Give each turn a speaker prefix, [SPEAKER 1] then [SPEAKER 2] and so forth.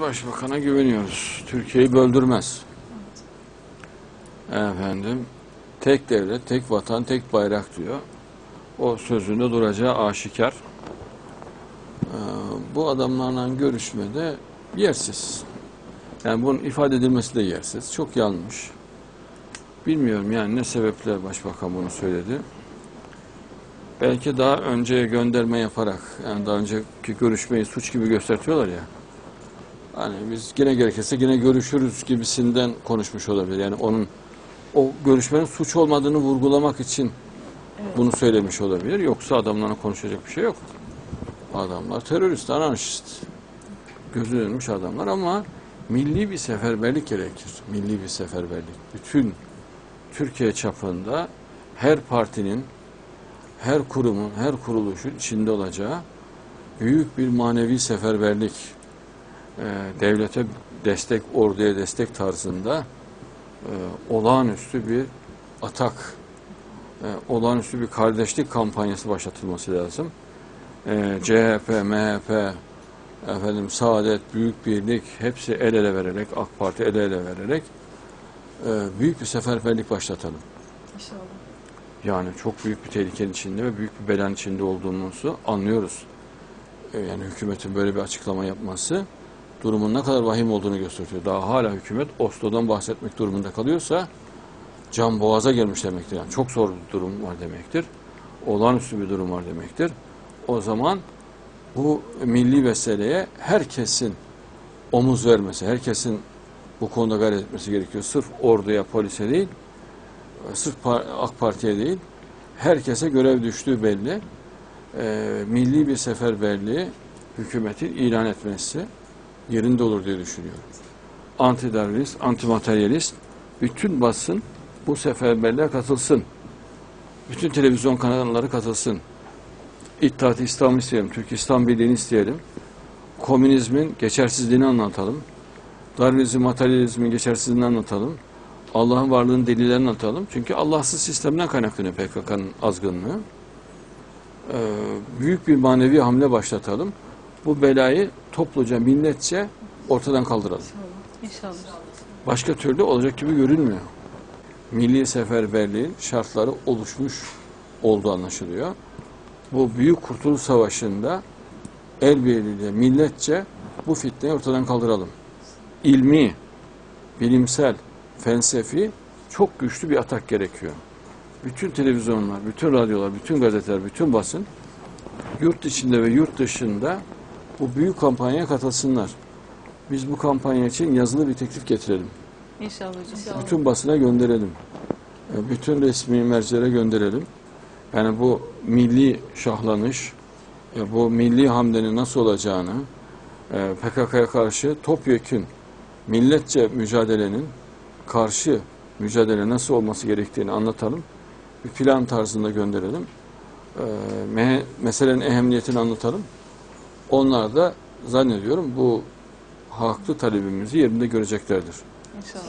[SPEAKER 1] Başbakan'a güveniyoruz. Türkiye'yi böldürmez. Efendim, tek devlet, tek vatan, tek bayrak diyor. O sözünde duracağı aşikar. Ee, bu adamlarla görüşmede yersiz. Yani bunun ifade edilmesi de yersiz. Çok yanlış. Bilmiyorum yani ne sebeple başbakan bunu söyledi. Belki daha önce gönderme yaparak, yani daha önceki görüşmeyi suç gibi göstertiyorlar ya. Hani biz yine gerekirse yine görüşürüz gibisinden konuşmuş olabilir. Yani onun o görüşmenin suç olmadığını vurgulamak için bunu söylemiş olabilir. Yoksa adamlarla konuşacak bir şey yok. Adamlar terörist, anarşist. Gözü dönmüş adamlar ama milli bir seferberlik gerekir. Milli bir seferberlik. Bütün Türkiye çapında her partinin, her kurumun, her kuruluşun içinde olacağı büyük bir manevi seferberlik e, devlete destek, orduya destek tarzında e, olağanüstü bir atak, e, olağanüstü bir kardeşlik kampanyası başlatılması lazım. E, CHP, MHP, efendim Saadet, Büyük Birlik hepsi el ele vererek, AK Parti el ele vererek e, büyük bir seferberlik başlatalım.
[SPEAKER 2] İnşallah.
[SPEAKER 1] Yani çok büyük bir tehlikenin içinde ve büyük bir belanın içinde olduğumuzu anlıyoruz. E, Yani hükümetin böyle bir açıklama yapması durumun ne kadar vahim olduğunu gösteriyor. Daha hala hükümet Oslo'dan bahsetmek durumunda kalıyorsa can boğaza gelmiş demektir. Yani çok zor bir durum var demektir. Olağanüstü bir durum var demektir. O zaman bu milli meseleye herkesin omuz vermesi, herkesin bu konuda gayret etmesi gerekiyor. Sırf orduya, polise değil, sırf AK Parti'ye değil, herkese görev düştüğü belli. Ee, milli bir seferberliği hükümetin ilan etmesi yerinde olur diye düşünüyorum. Antidarwinist, antimateryalist bütün basın bu seferberliğe katılsın. Bütün televizyon kanalları katılsın. İttihat İslam isteyelim, Türk İslam Birliği'ni isteyelim. Komünizmin geçersizliğini anlatalım. Darwinizm, materyalizmin geçersizliğini anlatalım. Allah'ın varlığının delillerini anlatalım. Çünkü Allahsız sistemden kaynaklanıyor PKK'nın azgınlığı. Ee, büyük bir manevi hamle başlatalım. Bu belayı topluca, milletçe ortadan kaldıralım.
[SPEAKER 2] İnşallah. İnşallah.
[SPEAKER 1] Başka türlü olacak gibi görünmüyor. Milli seferberliğin şartları oluşmuş olduğu anlaşılıyor. Bu büyük kurtuluş savaşında el birliğiyle milletçe bu fitneyi ortadan kaldıralım. İlmi, bilimsel, felsefi çok güçlü bir atak gerekiyor. Bütün televizyonlar, bütün radyolar, bütün gazeteler, bütün basın yurt içinde ve yurt dışında bu büyük kampanyaya katılsınlar. Biz bu kampanya için yazılı bir teklif getirelim.
[SPEAKER 2] İnşallah hocam.
[SPEAKER 1] Bütün basına gönderelim. E, Bütün resmi mercilere gönderelim. Yani bu milli şahlanış, e, bu milli hamlenin nasıl olacağını, e, PKK'ya karşı topyekün milletçe mücadelenin karşı mücadele nasıl olması gerektiğini anlatalım. Bir plan tarzında gönderelim. Me- meselenin ehemmiyetini anlatalım. Onlar da zannediyorum bu haklı talebimizi yerinde göreceklerdir.
[SPEAKER 2] İnşallah.